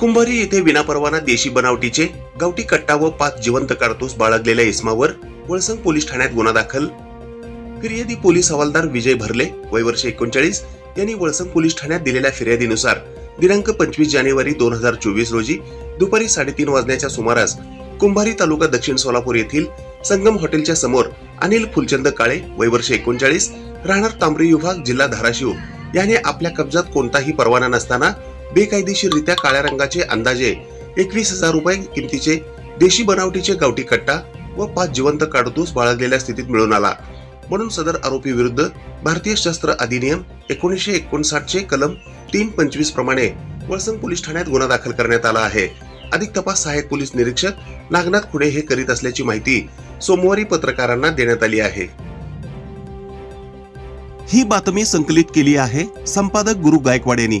कुंभारी येथे विनापरवाना देशी बनावटीचे गावठी कट्टा व पाच जिवंत कारतूस बाळगलेल्या इसमावर वळसंग पोलीस ठाण्यात गुन्हा दाखल. फिर्यादी पोलीस हवालदार विजय भरले वय वर्ष एकोणचाळीस यांनी वळसंग पोलीस ठाण्यात दिलेल्या फिर्यादीनुसार दिनांक पंचवीस जानेवारी दोन हजार चोवीस रोजी दुपारी साडेतीन वाजण्याच्या सुमारास कुंभारी तालुका दक्षिण सोलापूर येथील संगम हॉटेलच्या समोर अनिल फुलचंद काळे वय वर्ष एकोणचाळीस राहणार तांबरी विभाग जिल्हा धाराशिव याने आपल्या कब्जात कोणताही परवाना नसताना बेकायदेशीररित्या काळ्या रंगाचे अंदाजे एकवीस हजार रुपये किमतीचे देशी बनावटीचे गावठी कट्टा व पाच जिवंत काडतूस बाळगलेल्या स्थितीत मिळून आला. म्हणून सदर आरोपी विरुद्ध भारतीय शस्त्र अधिनियम एकोणीसशे एकोणसाठ चे कलम तीन पंचवीस प्रमाणे वळसंग पोलीस ठाण्यात गुन्हा दाखल करण्यात आला आहे. अधिक तपास सहाय्यक पोलीस निरीक्षक नागनाथ खुडे हे करीत असल्याची माहिती सोमवारी पत्रकारांना देण्यात आली आहे. ही बातमी संकलित केली आहे संपादक गुरु गायकवाड यांनी.